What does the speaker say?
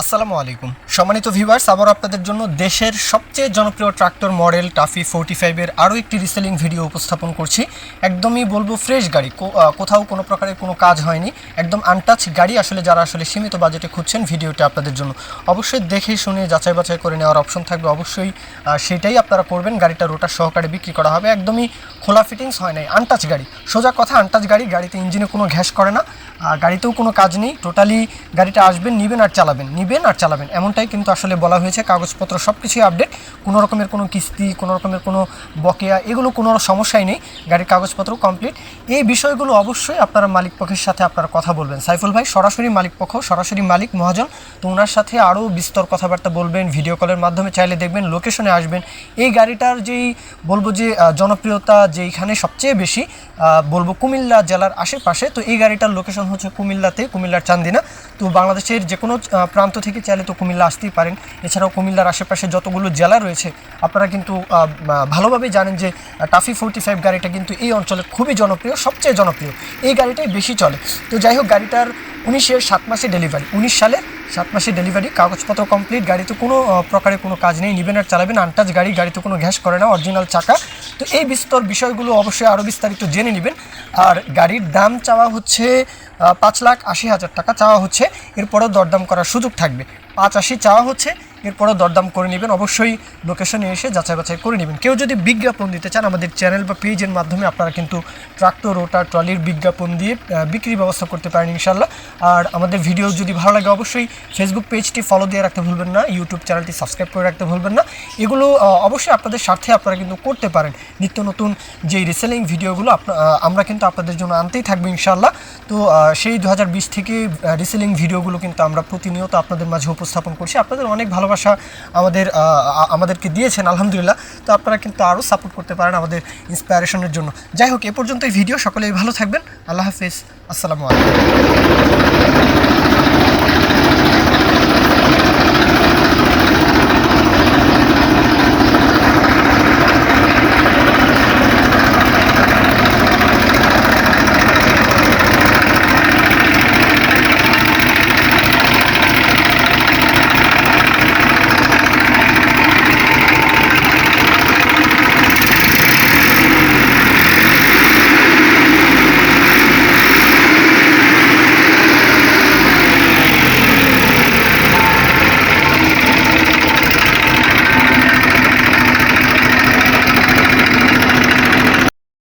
আসসালামু আলাইকুম সম্মানিত ভিউয়ার্স আবার আপনাদের জন্য দেশের সবচেয়ে জনপ্রিয় ট্রাক্টর মডেল টাফি ফোর্টি ফাইভের আরও একটি রিসেলিং ভিডিও উপস্থাপন করছি। একদমই বলব ফ্রেশ গাড়ি কোথাও কোনো প্রকারের কোনো কাজ হয়নি, একদম আনটাচ গাড়ি আসলে যারা আসলে সীমিত বাজেটে খুঁজছেন ভিডিওটা আপনাদের জন্য। অবশ্যই দেখে শুনে যাচাই বাছাই করে নেওয়ার অপশন থাকবে, অবশ্যই সেটাই আপনারা করবেন, গাড়িটা রোটার সহকারে বিক্রি করা হবে। একদমই খোলা ফিটিংস হয় নাই আনটাচ গাড়ি। সোজা কথা আনটাচ গাড়ি, গাড়িতে ইঞ্জিনে কোনো ঘ্যাস করে না গাড়িতেও কোনো কাজ নেই টোটালি গাড়িটা আসবেন, নিবেন আর চালাবেন, নিবেন আর চালাবেন, এমনটাই কিন্তু আসলে বলা হয়েছে কাগজপত্র সব কিছুই আপডেট কোনো রকমের কোনো কিস্তি, কোনো রকমের কোনো বকেয়া, এগুলো কোনো সমস্যাই নেই। গাড়ির কাগজপত্র কমপ্লিট এই বিষয়গুলো অবশ্যই আপনারা মালিক পক্ষের সাথে আপনারা কথা বলবেন। সাইফুল ভাই, সরাসরি মালিক পক্ষ, সরাসরি মালিক মহাজন, তো ওনার সাথে আরও বিস্তর কথাবার্তা বলবেন ভিডিও কলের মাধ্যমে চাইলে দেখবেন লোকেশনে আসবেন। এই গাড়িটার যেই বলব যে জনপ্রিয়তা যেইখানে সবচেয়ে বেশি বলব কুমিল্লা জেলার আশেপাশে, তো এই গাড়িটার লোকেশন হচ্ছে কুমিল্লাতে, কুমিল্লার চান্দিনা। তো বাংলাদেশের যে কোনো প্রান্ত থেকে চাইলে তো কুমিল্লা আসতেই পারেন। এছাড়াও কুমিল্লার আশেপাশে যতগুলো জেলা রয়েছে, আপনারা কিন্তু ভালোভাবেই জানেন যে টাফি ফোর্টি ফাইভ গাড়িটা কিন্তু এই অঞ্চলে খুবই জনপ্রিয়, সবচেয়ে জনপ্রিয়। এই গাড়িটাই বেশি চলে। তো যাই হোক, গাড়িটার উনিশের সাত মাসে ডেলিভারি, উনিশ সালের সাত মাসে ডেলিভারি, কাগজপত্র কমপ্লিট, গাড়িতে কোনো প্রকারে কোনো কাজ নেই, নিবেন আর চালাবেন, আনটাচ গাড়ি, গাড়িতে কোনো ঘ্যাস করে না, অরিজিনাল চাকা। তো এই বিস্তর বিষয়গুলো অবশ্যই আরও বিস্তারিত জেনে নেবেন। আর গাড়ির দাম চাওয়া হচ্ছে পাঁচ লাখ আশি হাজার টাকা চাওয়া হচ্ছে। এরপরও দরদাম করার সুযোগ থাকবে। পাঁচ আশি চাওয়া হচ্ছে। এরপরেও দরদাম করে নেবেন। অবশ্যই লোকেশনে এসে যাচাই বাছাই করে নেবেন। কেউ যদি বিজ্ঞাপন দিতে চান আমাদের চ্যানেল বা পেজের মাধ্যমে আপনারা কিন্তু ট্রাক্টর রোটার ট্রলির বিজ্ঞাপন দিয়ে আহ, বিক্রির ব্যবস্থা করতে পারেন ইনশাল্লাহ আর আমাদের ভিডিও যদি ভালো লাগে অবশ্যই ফেসবুক পেজটি ফলো দিয়ে রাখতে ভুলবেন না ইউটিউব চ্যানেলটি সাবস্ক্রাইব করে রাখতে ভুলবেন না। এগুলো অবশ্যই আপনাদের স্বার্থে আপনারা কিন্তু করতে পারেন। নিত্য নতুন যেই রিসেলিং ভিডিওগুলো আমরা কিন্তু আপনাদের জন্য আনতেই থাকব ইনশাল্লাহ তো সেই দু হাজার বিশ থেকে রিসেলিং ভিডিওগুলো কিন্তু আমরা প্রতিনিয়ত আপনাদের মাঝে উপস্থাপন করছি। আপনাদের অনেক ভালোবাসা আমাদের আমাদেরকে দিয়েছেন, আলহামদুলিল্লাহ। তো আপনারা কিন্তু আরও সাপোর্ট করতে পারেন আমাদের ইন্সপায়ারেশনের জন্য। যাই হোক, এ পর্যন্ত এই ভিডিও সকলেই ভালো থাকবেন। আল্লাহ হাফিজ। আসসালামু আলাইকুম।